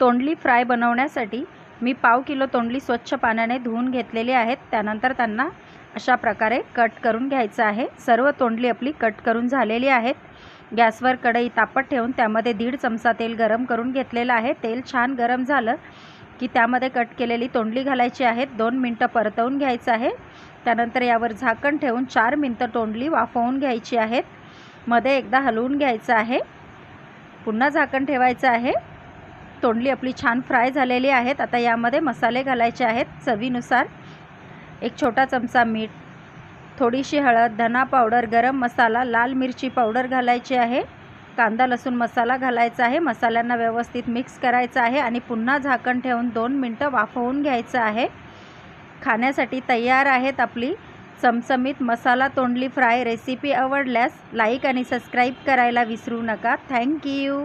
तोंडली फ्राय बनवण्यासाठी मी पाव किलो तोंडली स्वच्छ पाण्याने धुवून घेतलेली आहेत. त्यानंतर त्यांना अशा प्रकारे कट करून घ्यायचं आहे. सर्व तोंडली आपली कट करून झालेली आहेत. गॅसवर कढई तापत ठेवून त्यामध्ये दीड चमचा तेल गरम करून घेतलेलं आहे. तेल छान गरम झालं की त्यामध्ये कट केलेली तोंडली घालायची आहेत. दोन मिनटं परतवून घ्यायचं आहे. त्यानंतर यावर झाकण ठेवून चार मिनटं तोंडली वाफवून घ्यायची आहेत. मध्ये एकदा हलवून घ्यायचं आहे. पुन्हा झाकण ठेवायचं आहे. तोंडली आपली छान फ्राय झालेली आहेत. आता यामध्ये मसाले घालायचे आहेत चवीनुसार. एक छोटा चमचा मीठ थोडीशी हळद धना पावडर गरम मसाला लाल मिरची पावडर घालायची आहे. कांदा लसूण मसाला घालायचा आहे. मसाल्यांना व्यवस्थित मिक्स करायचं आहे आणि पुन्हा झाकण ठेवून दोन मिनटं वाफवून घ्यायचं आहे. खाण्यासाठी तयार आहेत आपली चमचमीत मसाला तोंडली फ्राय रेसिपी आवडल्यास लाईक आणि सबस्क्राईब करायला विसरू नका. थँक्यू